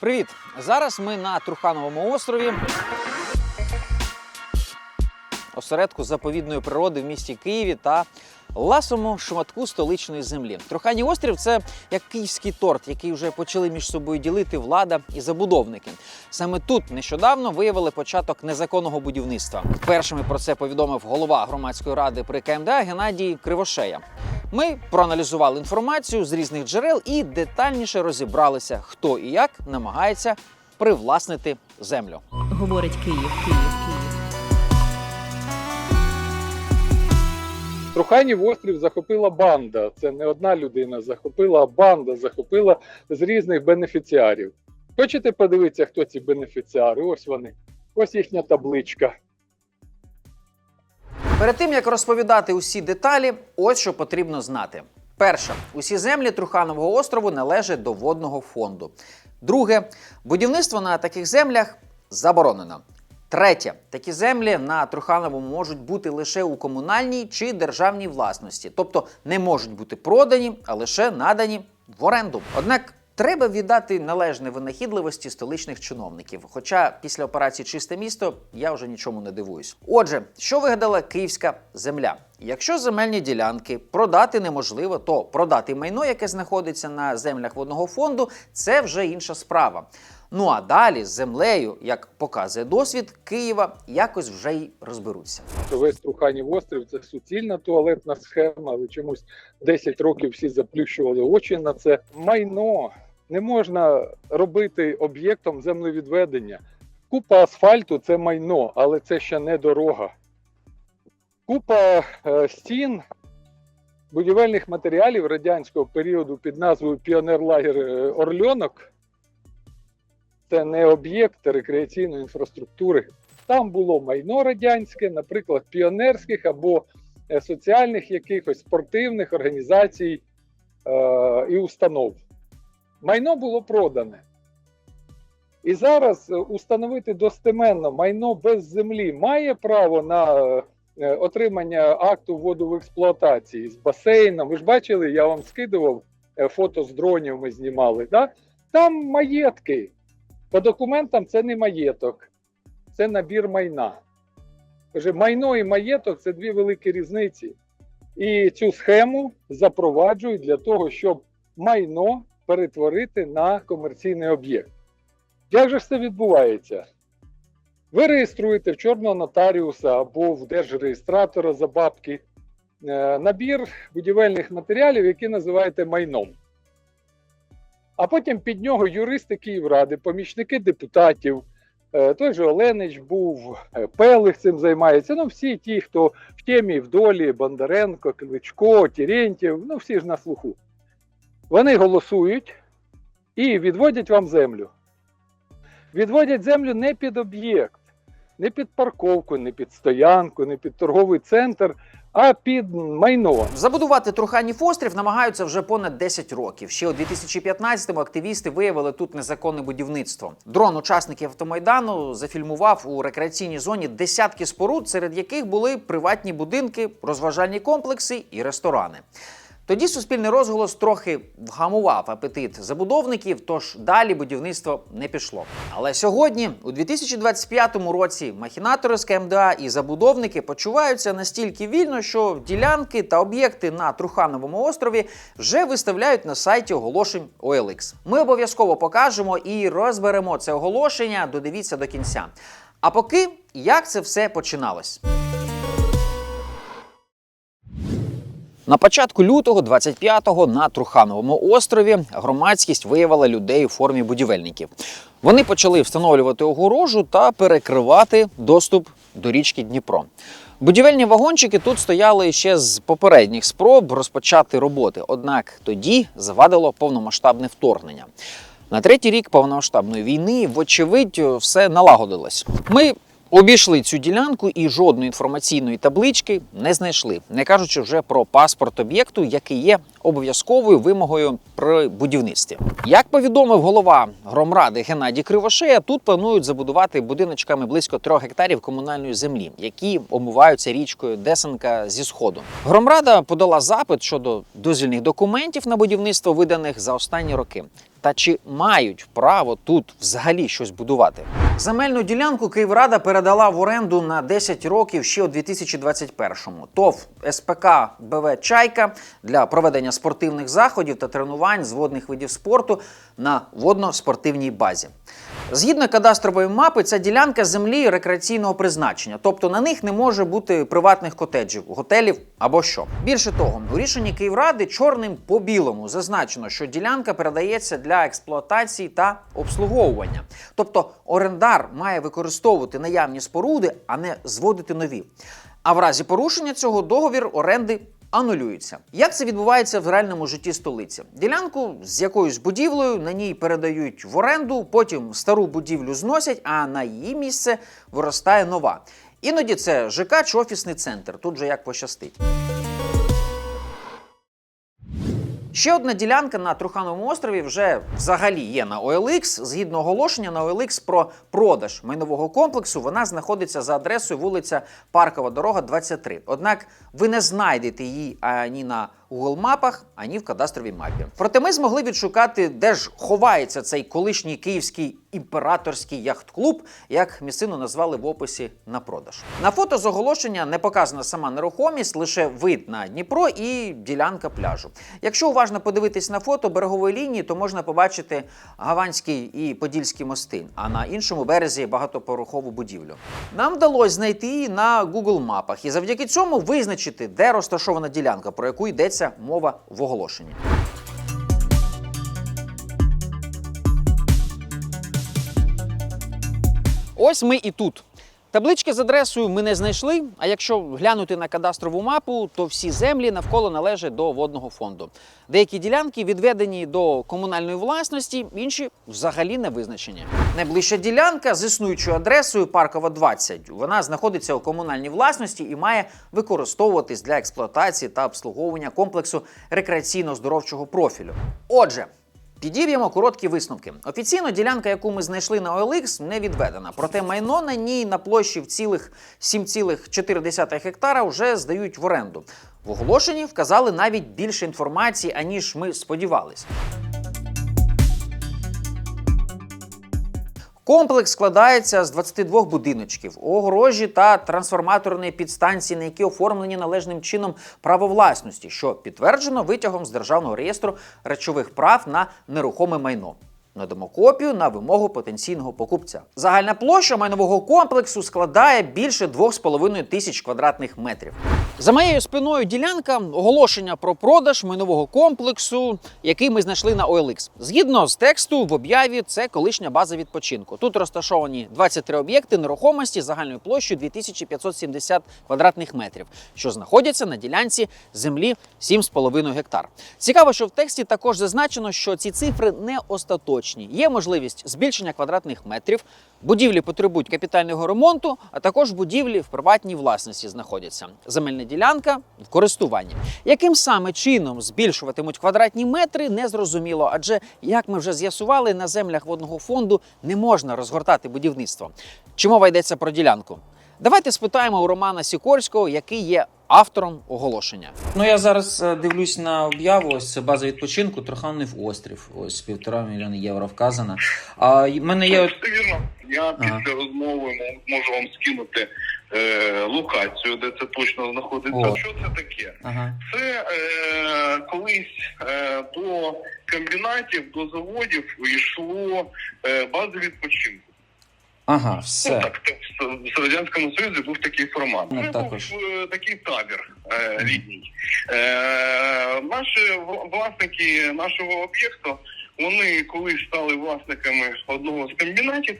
Привіт! Зараз ми на Трухановому острові. Осередку заповідної природи в місті Києві та ласому шматку столичної землі. Труханів острів це як київський торт, який вже почали між собою ділити влада і забудовники. Саме тут нещодавно виявили початок незаконного будівництва. Першими про це повідомив голова громадської ради при КМДА Геннадій Кривошея. Ми проаналізували інформацію з різних джерел і детальніше розібралися, хто і як намагається привласнити землю. говорить Київ, Київ, Київ. Труханів острів захопила банда. Це не одна людина захопила, а банда захопила з різних бенефіціарів. Хочете подивитися, хто ці бенефіціари? Ось вони. Ось їхня табличка. Перед тим як розповідати усі деталі, ось що потрібно знати. Перше, усі землі Труханового острову належать до водного фонду. Друге, будівництво на таких землях заборонено. Третє, такі землі на Трухановому можуть бути лише у комунальній чи державній власності, тобто не можуть бути продані, а лише надані в оренду. Однак треба віддати належне винахідливості столичних чиновників. Хоча після операції Чисте місто я вже нічому не дивуюсь. Отже, що вигадала київська земля? Якщо земельні ділянки продати неможливо, то продати майно, яке знаходиться на землях водного фонду, це вже інша справа. Ну а далі з землею, як показує досвід Києва, якось вже й розберуться. Весь Труханів острів це суцільна туалетна схема, але чомусь 10 років всі заплющували очі на це. Майно не можна робити об'єктом землевідведення. Купа асфальту це майно, але це ще не дорога. Купа е, стін будівельних матеріалів радянського періоду під назвою Піонерлагер е, Орльонок. Це не об'єкт рекреаційної інфраструктури. Там було майно радянське, наприклад, піонерських або е, соціальних якихось спортивних організацій е, і установ. Майно було продане. І зараз е, установити достеменно майно без землі має право на е, отримання акту вводу в експлуатації з басейном. Ви ж бачили, я вам скидував фото з дронів, ми знімали. Да? Там маєтки. По документам це не маєток, це набір майна. Каже, майно і маєток це дві великі різниці. І цю схему запроваджують для того, щоб майно перетворити на комерційний об'єкт. Як же ж це відбувається? Ви реєструєте в чорного нотаріуса або в держреєстратора за бабки е, набір будівельних матеріалів, які називаєте майном. А потім під нього юристи Київради, помічники депутатів, е, той же Оленич був, е, Пелих цим займається. Ну, всі ті, хто в темі, в долі, Бондаренко, Кличко, Терентів, ну всі ж на слуху. Вони голосують і відводять вам землю. Відводять землю не під об'єкт, не під парковку, не під стоянку, не під торговий центр, а під майно. Забудувати Труханів острів намагаються вже понад 10 років. Ще у 2015-му активісти виявили тут незаконне будівництво. Дрон учасників автомайдану зафільмував у рекреаційній зоні десятки споруд, серед яких були приватні будинки, розважальні комплекси і ресторани. Тоді суспільний розголос трохи вгамував апетит забудовників, тож далі будівництво не пішло. Але сьогодні, у 2025 році, махінатори з КМДА і забудовники почуваються настільки вільно, що ділянки та об'єкти на Трухановому острові вже виставляють на сайті оголошень OLX. Ми обов'язково покажемо і розберемо це оголошення. Додивіться до кінця. А поки як це все починалось? На початку лютого 25-го на Трухановому острові громадськість виявила людей у формі будівельників. Вони почали встановлювати огорожу та перекривати доступ до річки Дніпро. Будівельні вагончики тут стояли ще з попередніх спроб розпочати роботи, однак тоді завадило повномасштабне вторгнення. На третій рік повномасштабної війни, вочевидь, все налагодилось. Ми Обійшли цю ділянку і жодної інформаційної таблички не знайшли, не кажучи вже про паспорт об'єкту, який є обов'язковою вимогою при будівництві. Як повідомив голова громради Геннадій Кривошея, тут планують забудувати будиночками близько трьох гектарів комунальної землі, які омиваються річкою Десенка зі сходу. Громрада подала запит щодо дозвільних документів на будівництво, виданих за останні роки. Та чи мають право тут взагалі щось будувати? Земельну ділянку Київрада передала в оренду на 10 років ще у 2021-му. ТОВ СПК БВ Чайка для проведення спортивних заходів та тренувань з водних видів спорту на водно-спортивній базі. Згідно кадастрової мапи, ця ділянка землі рекреаційного призначення, тобто на них не може бути приватних котеджів, готелів або що. Більше того, у рішенні Київради чорним по білому зазначено, що ділянка передається для експлуатації та обслуговування. Тобто орендар має використовувати наявні споруди, а не зводити нові. А в разі порушення цього договір оренди анулюється. Як це відбувається в реальному житті столиці? Ділянку з якоюсь будівлею на ній передають в оренду, потім стару будівлю зносять, а на її місце виростає нова. Іноді це ЖК чи офісний центр. Тут же як пощастить. Ще одна ділянка на Трухановому острові вже взагалі є на OLX. Згідно оголошення на OLX про продаж майнового комплексу, вона знаходиться за адресою вулиця Паркова дорога, 23. Однак ви не знайдете її ані на Google мапах, ані в кадастровій мапі. Проте ми змогли відшукати, де ж ховається цей колишній київський імператорський яхт-клуб, як місцину назвали в описі на продаж. На фото з оголошення не показана сама нерухомість, лише вид на Дніпро і ділянка пляжу. Якщо уважно подивитись на фото берегової лінії, то можна побачити Гаванський і Подільський мости, а на іншому березі багатоповерхову будівлю. Нам вдалося знайти її на Google мапах і завдяки цьому визначити, де розташована ділянка, про яку йдеться мова в оголошенні. Ось ми і тут. Таблички з адресою ми не знайшли. А якщо глянути на кадастрову мапу, то всі землі навколо належать до водного фонду. Деякі ділянки відведені до комунальної власності, інші взагалі не визначені. Найближча ділянка з існуючою адресою Паркова 20. Вона знаходиться у комунальній власності і має використовуватись для експлуатації та обслуговування комплексу рекреаційно-здоровчого профілю. Отже. Підіб'ємо короткі висновки. Офіційно ділянка, яку ми знайшли на OLX, не відведена. Проте майно на ній на площі в цілих 7,4 гектара вже здають в оренду. В оголошенні вказали навіть більше інформації, аніж ми сподівалися. Комплекс складається з 22 будиночків, огорожі та трансформаторної підстанції, на які оформлені належним чином право власності, що підтверджено витягом з державного реєстру речових прав на нерухоме майно. Надамо копію на вимогу потенційного покупця. Загальна площа майнового комплексу складає більше 2,5 тисяч квадратних метрів. За моєю спиною ділянка оголошення про продаж майнового комплексу, який ми знайшли на OLX. Згідно з тексту в об'яві, це колишня база відпочинку. Тут розташовані 23 об'єкти нерухомості загальною площею 2570 квадратних метрів, що знаходяться на ділянці землі 7,5 гектар. Цікаво, що в тексті також зазначено, що ці цифри не остаточні. Є можливість збільшення квадратних метрів. Будівлі потребують капітального ремонту, а також будівлі в приватній власності знаходяться. Земельна ділянка в користуванні. Яким саме чином збільшуватимуть квадратні метри, не зрозуміло. Адже, як ми вже з'ясували, на землях водного фонду не можна розгортати будівництво. Чи мова йдеться про ділянку? Давайте спитаємо у Романа Сікорського, який є автором оголошення. Ну я зараз е, дивлюсь на об'яву. Ось це база відпочинку, Труханів острів. Ось півтора мільйона євро вказано. А в мене є от вірно. Я Ага. після розмови м- можу вам скинути е, локацію, де це точно знаходиться. О. Що це таке? ага. Це е, колись е, до комбінатів, до заводів йшло е, бази відпочинку. Ага, Ну, все. так, так, в- радянському союзі був такий формат. Ну, Це також. був е, такий табір е, літній. Е, наші власники нашого об'єкту, вони колись стали власниками одного з комбінатів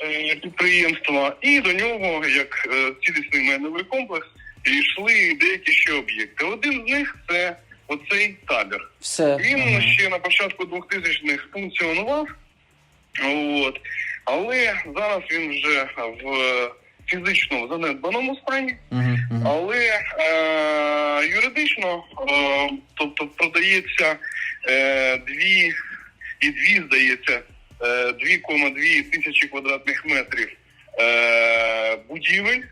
е, підприємства, і до нього, як е, цілісний майновий комплекс, йшли деякі ще об'єкти. Один з них це оцей табір. Все. Він Ага. ще на початку 2000-х функціонував, от, але зараз він вже в фізично занедбаному стані, але е, юридично, е, тобто продається е, дві і дві, здається, е, 2,2 тисячі квадратних метрів е, будівель.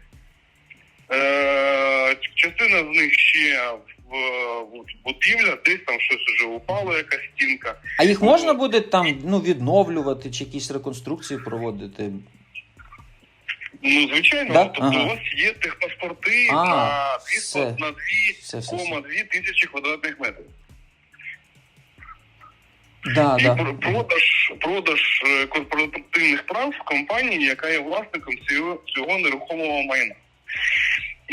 Е, частина з них ще в будівля, десь там щось вже упало, якась стінка. А їх можна буде там ну, відновлювати чи якісь реконструкції проводити? Ну, звичайно, Да? тобто Ага. у вас є техпаспорти А, на 2, все. на 2,2 Все, все, все. тисячі квадратних метрів. Да, І да. продаж, продаж е, корпоративних прав компанії, яка є власником цього, цього нерухомого майна.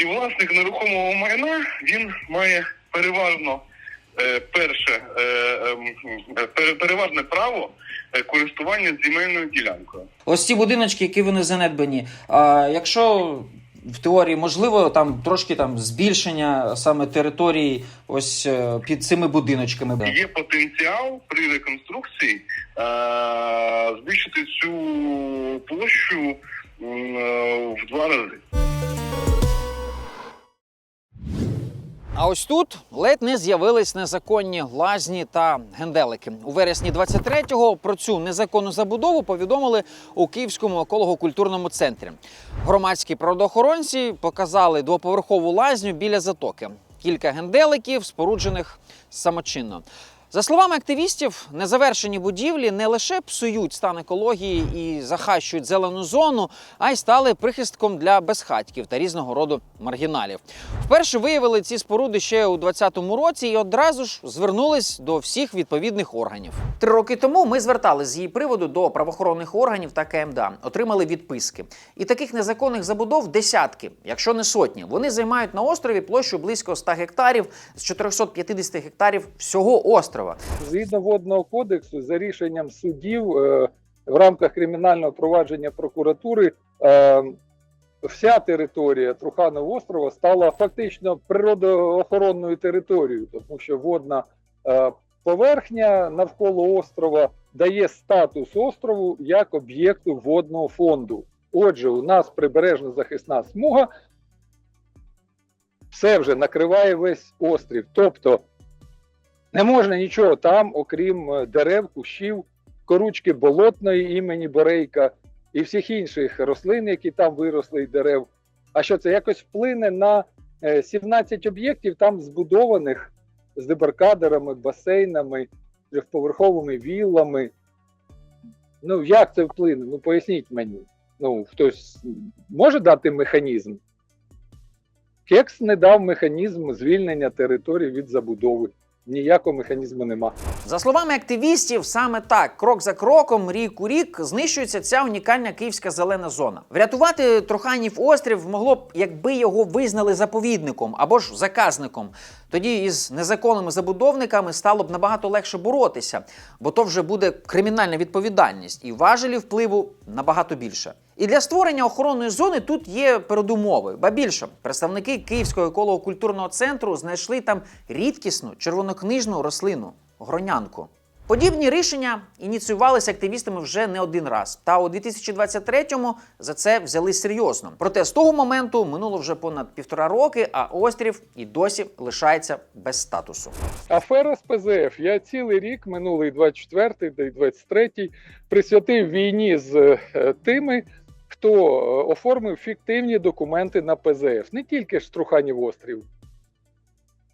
І власник нерухомого майна він має переважно е, перше е, ем, е, переважне право користування земельною ділянкою. Ось ці будиночки, які вони занедбані. А якщо в теорії можливо там трошки там збільшення саме території, ось під цими будиночками. Є потенціал при реконструкції е, збільшити цю площу в два рази. А ось тут ледь не з'явились незаконні лазні та генделики. У вересні 23-го про цю незаконну забудову повідомили у Київському еколого-культурному центрі. Громадські природоохоронці показали двоповерхову лазню біля затоки. Кілька генделиків, споруджених самочинно. За словами активістів, незавершені будівлі не лише псують стан екології і захащують зелену зону, а й стали прихистком для безхатьків та різного роду маргіналів. Вперше виявили ці споруди ще у 2020 році і одразу ж звернулись до всіх відповідних органів. Три роки тому ми звертались з її приводу до правоохоронних органів та КМДА, отримали відписки. І таких незаконних забудов десятки, якщо не сотні. Вони займають на острові площу близько 100 гектарів з 450 гектарів всього острова. Згідно водного кодексу, за рішенням судів е, в рамках кримінального провадження прокуратури, е, вся територія Труханового острова стала фактично природоохоронною територією, тому що водна е, поверхня навколо острова дає статус острову як об'єкту водного фонду. Отже, у нас прибережна захисна смуга все вже накриває весь острів. Тобто не можна нічого там, окрім е, дерев, кущів, коручки болотної імені Борейка і всіх інших рослин, які там виросли, і дерев. А що це якось вплине на е, 17 об'єктів, там збудованих з дебаркадерами, басейнами, трьохповерховими віллами. Ну, як це вплине? Ну, поясніть мені. Ну, хтось може дати механізм? Кекс не дав механізм звільнення території від забудови. Ніякого механізму нема. За словами активістів, саме так, крок за кроком, рік у рік, знищується ця унікальна київська зелена зона. Врятувати Труханів острів могло б, якби його визнали заповідником або ж заказником. Тоді із незаконними забудовниками стало б набагато легше боротися, бо то вже буде кримінальна відповідальність і важелі впливу набагато більше. І для створення охоронної зони тут є передумови. Ба більше представники Київського еколого-культурного центру знайшли там рідкісну червонокнижну рослину гронянку. Подібні рішення ініціювалися активістами вже не один раз. Та у 2023-му за це взяли серйозно. Проте з того моменту минуло вже понад півтора роки, а острів і досі лишається без статусу. Афера з ПЗФ. Я цілий рік, минулий 24-й та й 23-й, присвятив війні з е, тими, хто е, оформив фіктивні документи на ПЗФ, не тільки ж Труханів острів.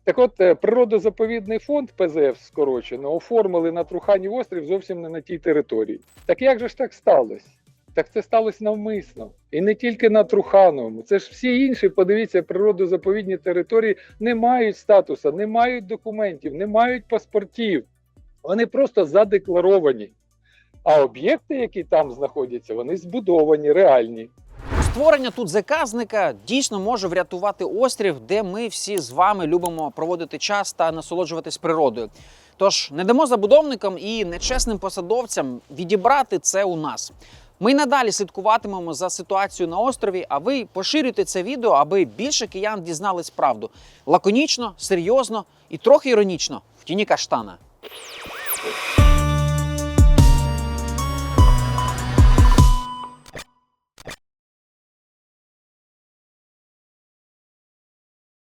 Так от, е, природозаповідний фонд ПЗФ скорочено оформили на Труханів острів зовсім не на тій території. Так як же ж так сталося? Так це сталося навмисно. І не тільки на Трухановому. Це ж всі інші, подивіться, природозаповідні території не мають статусу, не мають документів, не мають паспортів. Вони просто задекларовані. А об'єкти, які там знаходяться, вони збудовані, реальні. Створення тут заказника дійсно може врятувати острів, де ми всі з вами любимо проводити час та насолоджуватись природою. Тож не дамо забудовникам і нечесним посадовцям відібрати це у нас. Ми надалі слідкуватимемо за ситуацією на острові, а ви поширюйте це відео, аби більше киян дізнались правду. Лаконічно, серйозно і трохи іронічно в тіні каштана.